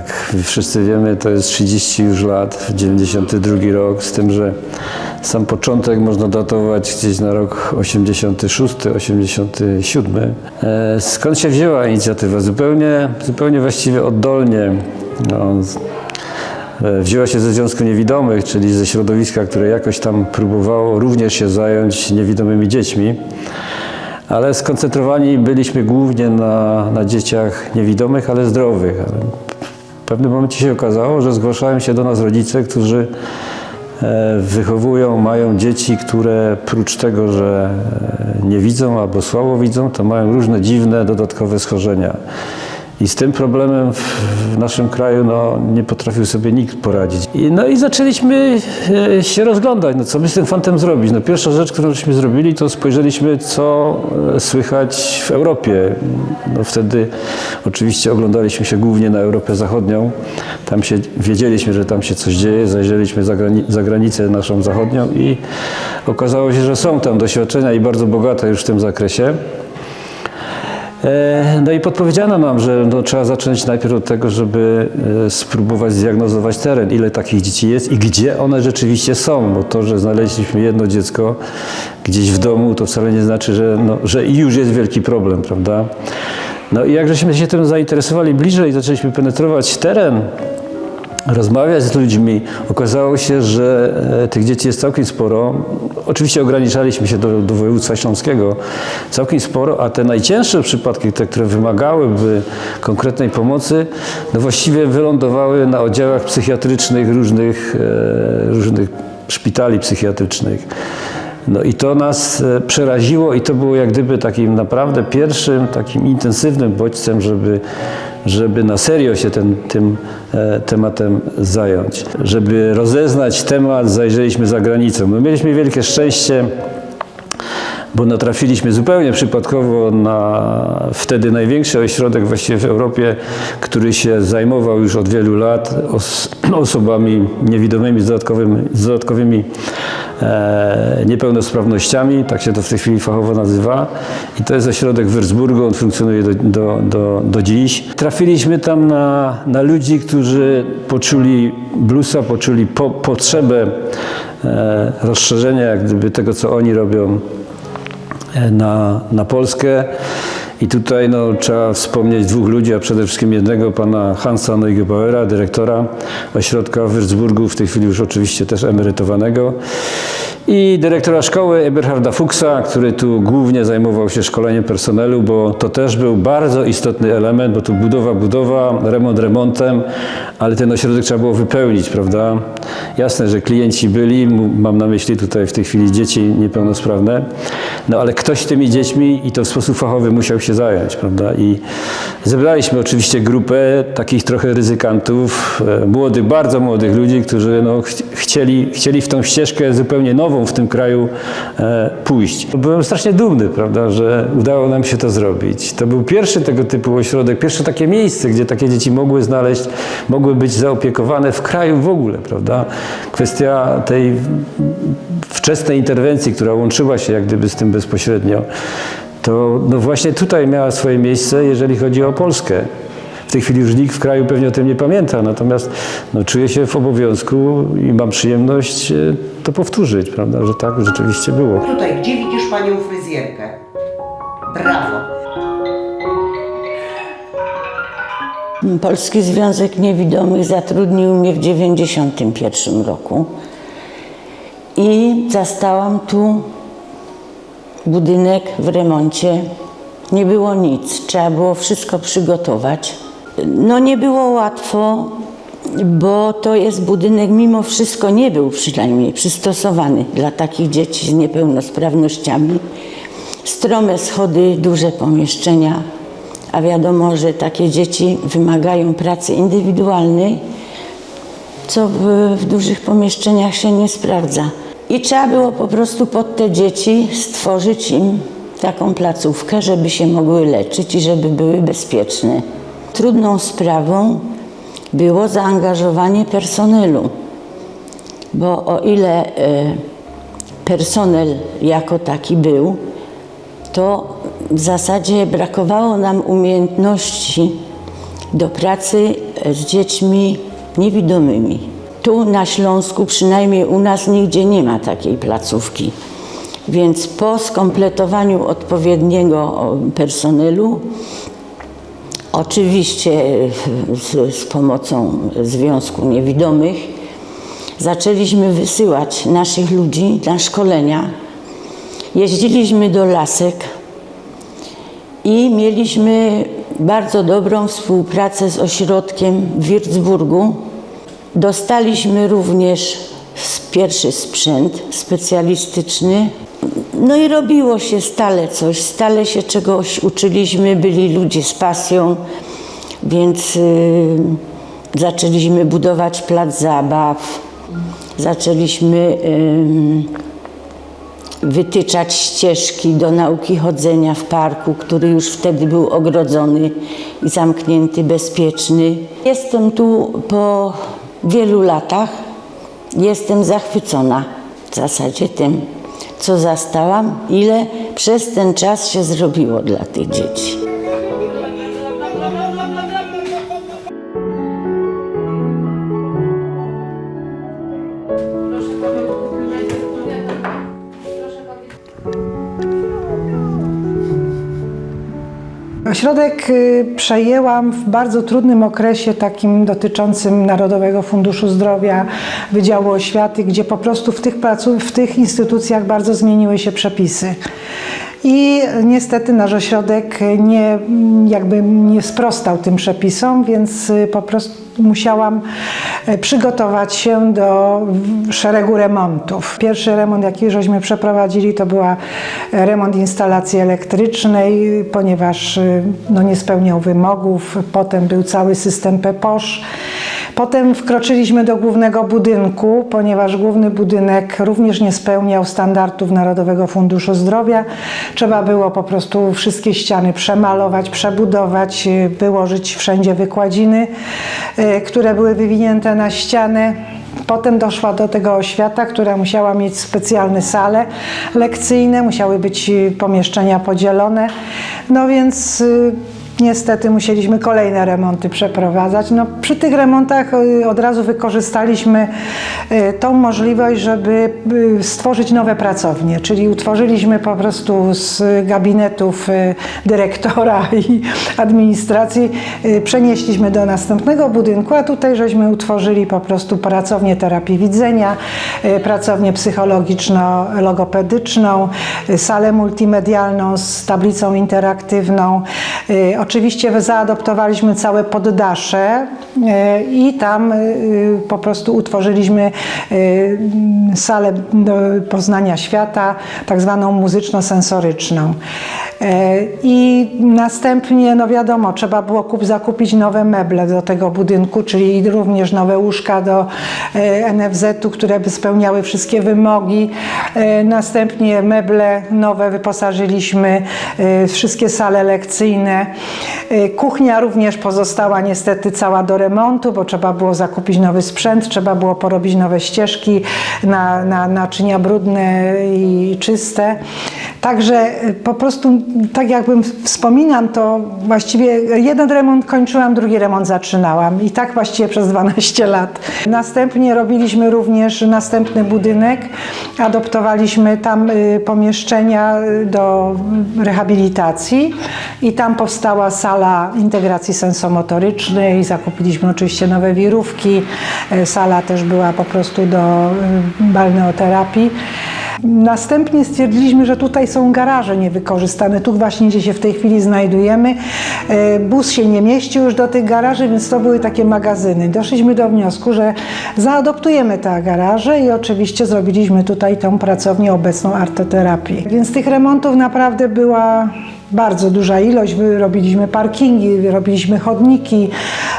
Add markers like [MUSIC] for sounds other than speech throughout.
Jak wszyscy wiemy, to jest 30 już lat, 92 rok, z tym, że sam początek można datować gdzieś na rok 86, 87. E, Skąd się wzięła inicjatywa? Zupełnie, zupełnie właściwie oddolnie. No, e, wzięła się ze Związku Niewidomych, czyli ze środowiska, które jakoś tam próbowało również się zająć niewidomymi dziećmi. Ale skoncentrowani byliśmy głównie na, na dzieciach niewidomych, ale zdrowych. Pewnym momencie się okazało, że zgłaszają się do nas rodzice, którzy e, wychowują, mają dzieci, które prócz tego, że e, nie widzą albo słabo widzą, to mają różne dziwne, dodatkowe schorzenia. I z tym problemem w, naszym kraju no, nie potrafił sobie nikt poradzić. I, no i zaczęliśmy e, się rozglądać, no, co by z tym fantem zrobić. No, pierwsza rzecz, którą żeśmy zrobili, to spojrzeliśmy, co e, słychać w Europie. No, wtedy oczywiście oglądaliśmy się głównie na Europę Zachodnią. Tam się, wiedzieliśmy, że tam się coś dzieje, zajrzeliśmy za, grani- za granicę naszą zachodnią i okazało się, że są tam doświadczenia i bardzo bogate już w tym zakresie. E, No i podpowiedziano nam, że no, trzeba zacząć najpierw od tego, żeby e, spróbować zdiagnozować teren, ile takich dzieci jest i gdzie one rzeczywiście są, bo to, że znaleźliśmy jedno dziecko gdzieś w domu, to wcale nie znaczy, że, no, że już jest wielki problem, prawda? No i jak żeśmy się tym zainteresowali bliżej, zaczęliśmy penetrować teren, rozmawiać z ludźmi, okazało się, że e, tych dzieci jest całkiem sporo. Oczywiście ograniczaliśmy się do, do województwa śląskiego, całkiem sporo, a te najcięższe przypadki, te, które wymagałyby konkretnej pomocy, no właściwie wylądowały na oddziałach psychiatrycznych różnych, e, różnych szpitali psychiatrycznych. No i to nas e, przeraziło i to było jak gdyby takim naprawdę pierwszym, takim intensywnym bodźcem, żeby, żeby na serio się ten, tym e, tematem zająć. Żeby rozeznać temat, zajrzeliśmy za granicę. My mieliśmy wielkie szczęście, bo natrafiliśmy zupełnie przypadkowo na wtedy największy ośrodek właściwie w Europie, który się zajmował już od wielu lat os osobami niewidomymi z dodatkowymi, z dodatkowymi e, niepełnosprawnościami, tak się to w tej chwili fachowo nazywa. I to jest ośrodek w Würzburgu, on funkcjonuje do, do, do, do dziś. Trafiliśmy tam na, na ludzi, którzy poczuli bluesa, poczuli po, potrzebę e, rozszerzenia jak gdyby tego, co oni robią na, na Polskę. I tutaj no, trzeba wspomnieć dwóch ludzi, a przede wszystkim jednego, pana Hansa Neugebauera, dyrektora ośrodka w Würzburgu, w tej chwili już oczywiście też emerytowanego. I dyrektora szkoły Eberharda Fuchsa, który tu głównie zajmował się szkoleniem personelu, bo to też był bardzo istotny element, bo tu budowa, budowa, remont remontem, ale ten ośrodek trzeba było wypełnić, prawda? Jasne, że klienci byli, mam na myśli tutaj w tej chwili dzieci niepełnosprawne, no ale ktoś tymi dziećmi i to w sposób fachowy musiał się zająć, prawda? I zebraliśmy oczywiście grupę takich trochę ryzykantów, e, młodych, bardzo młodych ludzi, którzy no, ch- chcieli, chcieli w tą ścieżkę zupełnie nową w tym kraju e, pójść. Byłem strasznie dumny, prawda, że udało nam się to zrobić. To był pierwszy tego typu ośrodek, pierwsze takie miejsce, gdzie takie dzieci mogły znaleźć, mogły być zaopiekowane w kraju w ogóle, prawda? Kwestia tej wczesnej interwencji, która łączyła się jak gdyby z tym bezpośrednio, to no właśnie tutaj miała swoje miejsce, jeżeli chodzi o Polskę. W tej chwili już nikt w kraju pewnie o tym nie pamięta, natomiast no, czuję się w obowiązku i mam przyjemność e, to powtórzyć, prawda, że tak rzeczywiście było. Tutaj, gdzie widzisz panią fryzjerkę? Brawo. Polski Związek Niewidomych zatrudnił mnie w 1991 roku i zastałam tu budynek w remoncie. Nie było nic, trzeba było wszystko przygotować. No nie było łatwo, bo to jest budynek, mimo wszystko nie był przynajmniej przystosowany dla takich dzieci z niepełnosprawnościami. Strome schody, duże pomieszczenia, a wiadomo, że takie dzieci wymagają pracy indywidualnej, co w, w dużych pomieszczeniach się nie sprawdza. I trzeba było po prostu pod te dzieci stworzyć im taką placówkę, żeby się mogły leczyć i żeby były bezpieczne. Trudną sprawą było zaangażowanie personelu, bo o ile e, personel jako taki był, to w zasadzie brakowało nam umiejętności do pracy z dziećmi niewidomymi. Tu na Śląsku, przynajmniej u nas, nigdzie nie ma takiej placówki. Więc po skompletowaniu odpowiedniego personelu, oczywiście z, z pomocą Związku Niewidomych, zaczęliśmy wysyłać naszych ludzi na szkolenia. Jeździliśmy do lasek i mieliśmy bardzo dobrą współpracę z ośrodkiem w Würzburgu. Dostaliśmy również pierwszy sprzęt specjalistyczny. No i robiło się stale coś, stale się czegoś uczyliśmy, byli ludzie z pasją, więc y, zaczęliśmy budować plac zabaw, zaczęliśmy y, wytyczać ścieżki do nauki chodzenia w parku, który już wtedy był ogrodzony i zamknięty, bezpieczny. Jestem tu po wielu latach. Jestem zachwycona w zasadzie tym, co zastałam, ile przez ten czas się zrobiło dla tych dzieci. Ośrodek y, przejęłam w bardzo trudnym okresie, takim dotyczącym Narodowego Funduszu Zdrowia, Wydziału Oświaty, gdzie po prostu w tych, placu, w tych instytucjach bardzo zmieniły się przepisy. I niestety nasz ośrodek nie, jakby nie sprostał tym przepisom, więc y, po prostu musiałam e, przygotować się do szeregu remontów. Pierwszy remont, jaki żeśmy przeprowadzili, to była e, remont instalacji elektrycznej, ponieważ y, no, nie spełniał wymogów. Potem był cały system PEPOSZ. Potem wkroczyliśmy do głównego budynku, ponieważ główny budynek również nie spełniał standardów Narodowego Funduszu Zdrowia. Trzeba było po prostu wszystkie ściany przemalować, przebudować, wyłożyć wszędzie wykładziny, y, które były wywinięte na ścianę. Potem doszła do tego oświata, która musiała mieć specjalne sale lekcyjne, musiały być pomieszczenia podzielone. No więc y, Niestety musieliśmy kolejne remonty przeprowadzać. No, przy tych remontach y, od razu wykorzystaliśmy y, tą możliwość, żeby y, stworzyć nowe pracownie, czyli utworzyliśmy po prostu z gabinetów dyrektora [LAUGHS] i administracji, przenieśliśmy do następnego budynku, a tutaj żeśmy utworzyli po prostu pracownię terapii widzenia, pracownię psychologiczno-logopedyczną, salę multimedialną z tablicą interaktywną. Oczywiście zaadoptowaliśmy całe poddasze y, i tam y, po prostu utworzyliśmy y, salę do poznania świata, tak zwaną muzyczno-sensoryczną. Y, I następnie, no wiadomo, trzeba było kup, zakupić nowe meble do tego budynku, czyli również nowe łóżka do y, NFZ-u, które by spełniały wszystkie wymogi. Y, Następnie meble nowe wyposażyliśmy, wszystkie sale lekcyjne. Kuchnia również pozostała niestety cała do remontu, bo trzeba było zakupić nowy sprzęt, trzeba było porobić nowe ścieżki na, na naczynia brudne i czyste. Także po prostu, tak jakbym wspominam, to właściwie jeden remont kończyłam, drugi remont zaczynałam. I tak właściwie przez 12 lat. Następnie robiliśmy również następny budynek, adoptowaliśmy tam y, pomieszczenia y, do rehabilitacji. I tam powstała sala integracji sensomotorycznej, zakupiliśmy oczywiście nowe wirówki, y, sala też była po prostu do balneoterapii. Następnie stwierdziliśmy, że tutaj są garaże niewykorzystane, tu właśnie gdzie się w tej chwili znajdujemy. E, Bus się nie mieścił już do tych garaży, więc to były takie magazyny. Doszliśmy do wniosku, że zaadoptujemy te garaże i oczywiście zrobiliśmy tutaj tą pracownię obecną artoterapii. Więc tych remontów naprawdę była bardzo duża ilość. Robiliśmy parkingi, robiliśmy chodniki,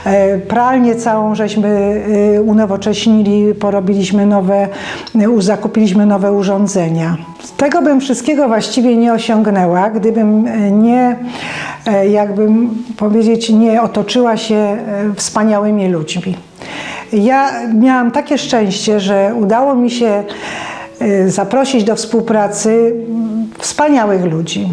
e, pralnię całą żeśmy e, unowocześnili, porobiliśmy nowe, e, zakupiliśmy nowe urządzenia. Tego bym wszystkiego właściwie nie osiągnęła, gdybym nie, jakbym powiedzieć, nie otoczyła się wspaniałymi ludźmi. Ja miałam takie szczęście, że udało mi się zaprosić do współpracy wspaniałych ludzi.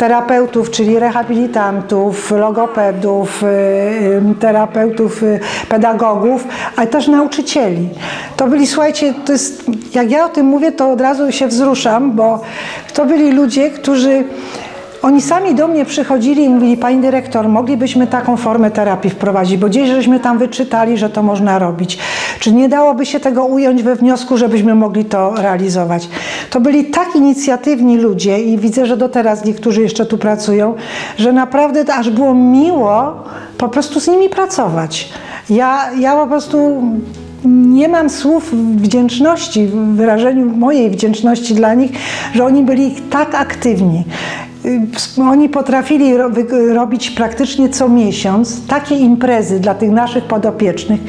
Terapeutów, czyli rehabilitantów, logopedów, y, terapeutów, y, pedagogów, ale też nauczycieli. To byli, słuchajcie, to jest, jak ja o tym mówię, to od razu się wzruszam, bo to byli ludzie, którzy oni sami do mnie przychodzili i mówili, pani dyrektor, moglibyśmy taką formę terapii wprowadzić, bo gdzieś żeśmy tam wyczytali, że to można robić. Czy nie dałoby się tego ująć we wniosku, żebyśmy mogli to realizować? To byli tak inicjatywni ludzie i widzę, że do teraz niektórzy jeszcze tu pracują, że naprawdę aż było miło po prostu z nimi pracować. Ja, ja po prostu nie mam słów wdzięczności, w wyrażeniu mojej wdzięczności dla nich, że oni byli tak aktywni. Y, Oni potrafili robić praktycznie co miesiąc takie imprezy dla tych naszych podopiecznych.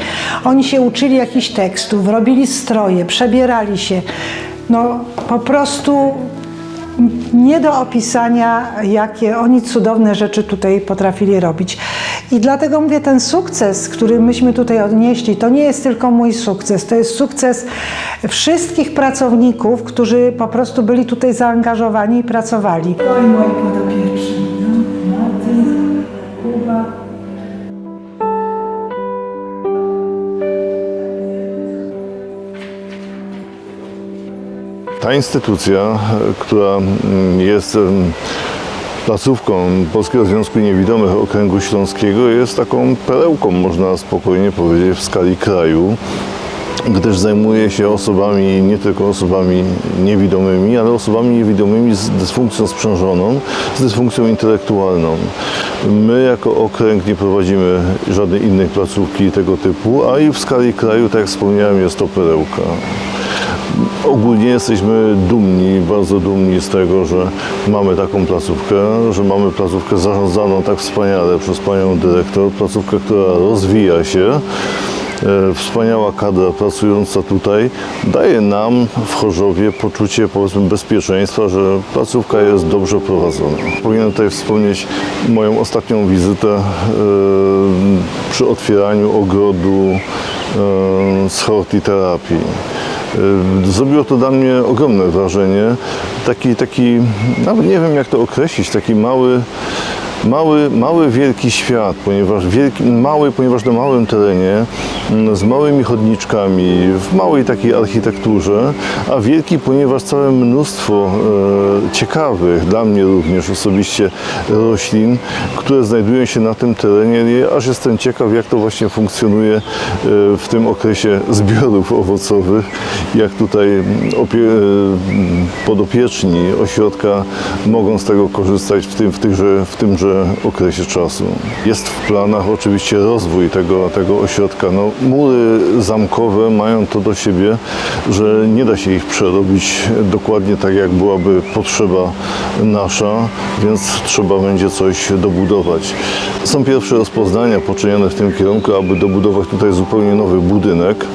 Oni się uczyli jakichś tekstów, robili stroje, przebierali się. No po prostu nie do opisania, jakie oni cudowne rzeczy tutaj potrafili robić. I dlatego mówię, ten sukces, który myśmy tutaj odnieśli, to nie jest tylko mój sukces, to jest sukces wszystkich pracowników, którzy po prostu byli tutaj zaangażowani i pracowali. Oj, moi podopieczni. Ta instytucja, która mm, jest placówką Polskiego Związku Niewidomych Okręgu Śląskiego, jest taką perełką, można spokojnie powiedzieć, w skali kraju gdyż zajmuje się osobami, nie tylko osobami niewidomymi, ale osobami niewidomymi z dysfunkcją sprzężoną, z dysfunkcją intelektualną. My jako okręg nie prowadzimy żadnej innej placówki tego typu, a i w skali kraju, tak jak wspomniałem, jest to perełka. Ogólnie jesteśmy dumni, bardzo dumni z tego, że mamy taką placówkę, że mamy placówkę zarządzaną tak wspaniale przez panią dyrektor, placówkę, która rozwija się. E, Wspaniała kadra pracująca tutaj daje nam w Chorzowie poczucie powiedzmy bezpieczeństwa, że placówka jest dobrze prowadzona. Powinienem tutaj wspomnieć moją ostatnią wizytę e, przy otwieraniu ogrodu e, z hortiterapii. Y, Zrobiło to dla mnie ogromne wrażenie. Taki, taki, nawet nie wiem jak to określić, taki mały, mały, mały wielki świat, ponieważ wielki, mały, ponieważ na małym terenie, mm, z małymi chodniczkami, w małej takiej architekturze, a wielki, ponieważ całe mnóstwo e, ciekawych, dla mnie również osobiście, roślin, które znajdują się na tym terenie. Aż jestem ciekaw, jak to właśnie funkcjonuje e, w tym okresie zbiorów owocowych, jak tutaj mm, e, podopieczni ośrodka mogą z tego korzystać w, tym, w, tychże, w tymże okresie czasu. Jest w planach oczywiście rozwój tego, tego ośrodka. No, mury zamkowe mają to do siebie, że nie da się ich przerobić dokładnie tak, jak byłaby potrzeba nasza, więc trzeba będzie coś dobudować. Są pierwsze rozpoznania poczynione w tym kierunku, aby dobudować tutaj zupełnie nowy budynek,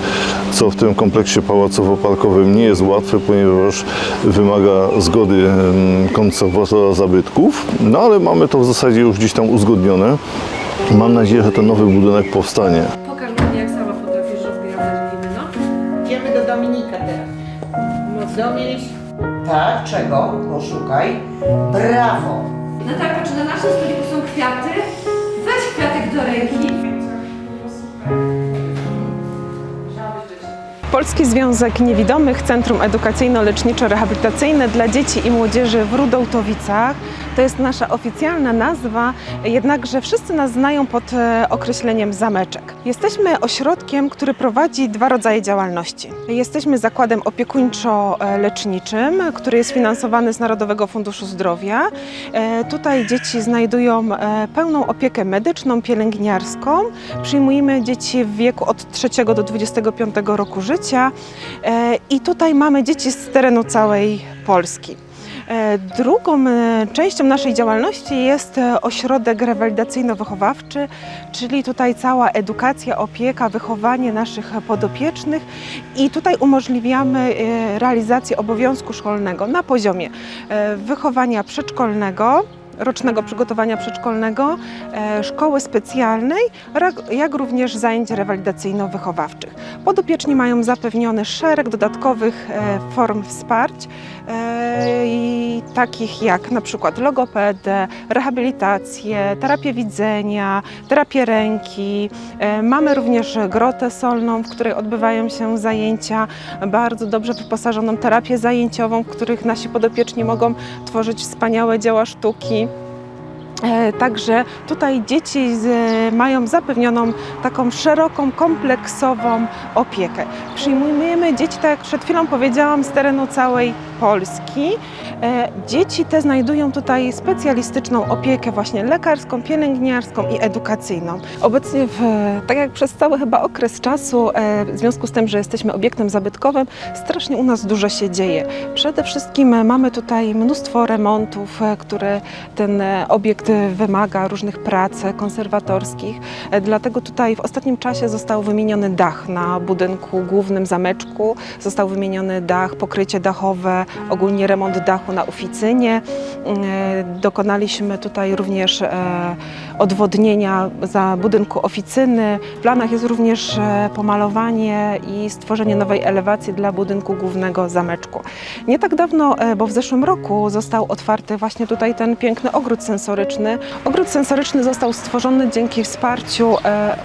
co w tym kompleksie pałacowo-parkowym nie jest łatwe, ponieważ wymaga zgody em, konserwatora zabytków, no ale mamy to w zasadzie już gdzieś tam uzgodnione. Mam nadzieję, że ten nowy budynek powstanie. Pokaż mi, jak sama potrafisz rozbierać gliny, no. Idziemy do Dominika teraz. Dominik. Tak, czego? Poszukaj. Brawo. Natalka, czy na naszym stoliku są kwiaty? Weź kwiatek do ręki. Polski Związek Niewidomych Centrum Edukacyjno-Leczniczo-Rehabilitacyjne dla Dzieci i Młodzieży w Rudołtowicach. To jest nasza oficjalna nazwa, jednakże wszyscy nas znają pod e, określeniem zameczek. Jesteśmy ośrodkiem, który prowadzi dwa rodzaje działalności. Jesteśmy zakładem opiekuńczo-leczniczym, który jest finansowany z Narodowego Funduszu Zdrowia. E, Tutaj dzieci znajdują e, pełną opiekę medyczną, pielęgniarską. Przyjmujemy dzieci w wieku od 3 do 25 roku życia e, i tutaj mamy dzieci z terenu całej Polski. E, Drugą e, częścią naszej działalności jest ośrodek rewalidacyjno-wychowawczy, czyli tutaj cała edukacja, opieka, wychowanie naszych podopiecznych i tutaj umożliwiamy realizację obowiązku szkolnego na poziomie wychowania przedszkolnego, rocznego przygotowania przedszkolnego, e, szkoły specjalnej, jak również zajęć rewalidacyjno-wychowawczych. Podopieczni mają zapewniony szereg dodatkowych e, form wsparć, e, takich jak na przykład logopedę, rehabilitację, terapię widzenia, terapię ręki. Mamy również grotę solną, w której odbywają się zajęcia, bardzo dobrze wyposażoną terapię zajęciową, w których nasi podopieczni mogą tworzyć wspaniałe dzieła sztuki. E, Także tutaj dzieci mają zapewnioną taką szeroką, kompleksową opiekę. Przyjmujemy dzieci, tak jak przed chwilą powiedziałam, z terenu całej Polski. E, Dzieci te znajdują tutaj specjalistyczną opiekę właśnie lekarską, pielęgniarską i edukacyjną. Obecnie, w, tak jak przez cały chyba okres czasu, e, w związku z tym, że jesteśmy obiektem zabytkowym, strasznie u nas dużo się dzieje. Przede wszystkim mamy tutaj mnóstwo remontów, które ten obiekt e, wymaga, różnych prac konserwatorskich. E, Dlatego tutaj w ostatnim czasie został wymieniony dach na budynku głównym zameczku, został wymieniony dach, pokrycie dachowe, ogólnie remont dachu na oficynie. E, Dokonaliśmy tutaj również odwodnienia za budynku oficyny. W planach jest również pomalowanie i stworzenie nowej elewacji dla budynku głównego zameczku. Nie tak dawno, bo w zeszłym roku został otwarty właśnie tutaj ten piękny ogród sensoryczny. Ogród sensoryczny został stworzony dzięki wsparciu e,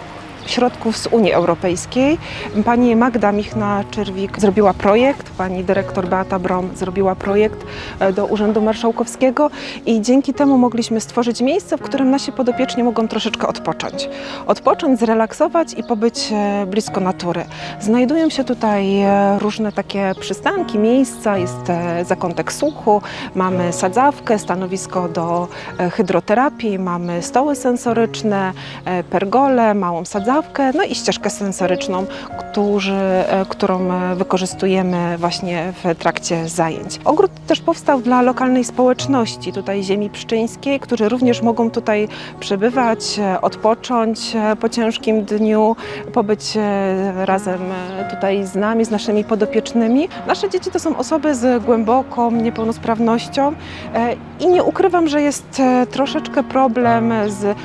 środków z Unii Europejskiej. Pani Magda Michna-Czerwik zrobiła projekt, pani dyrektor Beata Brom zrobiła projekt e, do Urzędu Marszałkowskiego i dzięki temu mogliśmy stworzyć miejsce, w którym nasi podopieczni mogą troszeczkę odpocząć. Odpocząć, zrelaksować i pobyć e, blisko natury. Znajdują się tutaj e, różne takie przystanki, miejsca, jest zakątek słuchu, mamy sadzawkę, stanowisko do hydroterapii, mamy stoły sensoryczne, pergole, małą sadzawkę, no i ścieżkę sensoryczną, którzy, e, którą e, wykorzystujemy właśnie w trakcie zajęć. Ogród też powstał dla lokalnej społeczności tutaj ziemi pszczyńskiej, którzy również mogą tutaj przebywać, e, odpocząć po ciężkim dniu, pobyć razem tutaj z nami, z naszymi podopiecznymi. Nasze dzieci to są osoby z głęboką niepełnosprawnością i nie ukrywam, że jest troszeczkę problem z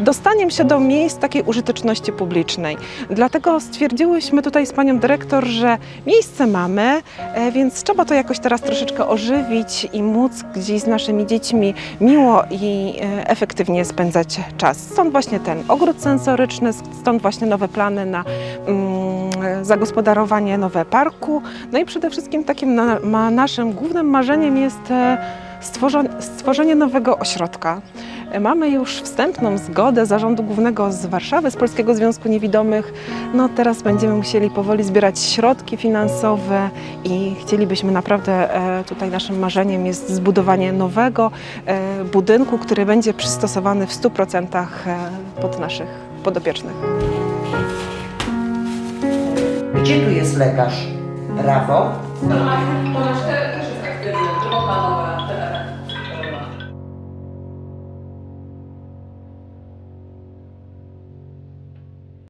dostaniem się do miejsc takiej użyteczności publicznej. Dlatego stwierdziłyśmy tutaj z panią dyrektor, że miejsce mamy, e, więc trzeba to jakoś teraz troszeczkę ożywić i móc gdzieś z naszymi dziećmi miło i e, efektywnie spędzać czas. Stąd właśnie ten ogród sensoryczny, stąd właśnie nowe plany na mm, zagospodarowanie nowe parku. No i przede wszystkim takim na, ma, naszym głównym marzeniem jest e, stworzon- stworzenie nowego ośrodka. Mamy już wstępną zgodę Zarządu Głównego z Warszawy, z Polskiego Związku Niewidomych. No teraz będziemy musieli powoli zbierać środki finansowe i chcielibyśmy naprawdę, e, tutaj naszym marzeniem jest zbudowanie nowego e, budynku, który będzie przystosowany w 100% e, pod naszych podopiecznych. Gdzie tu jest lekarz? Prawo? To nasz teren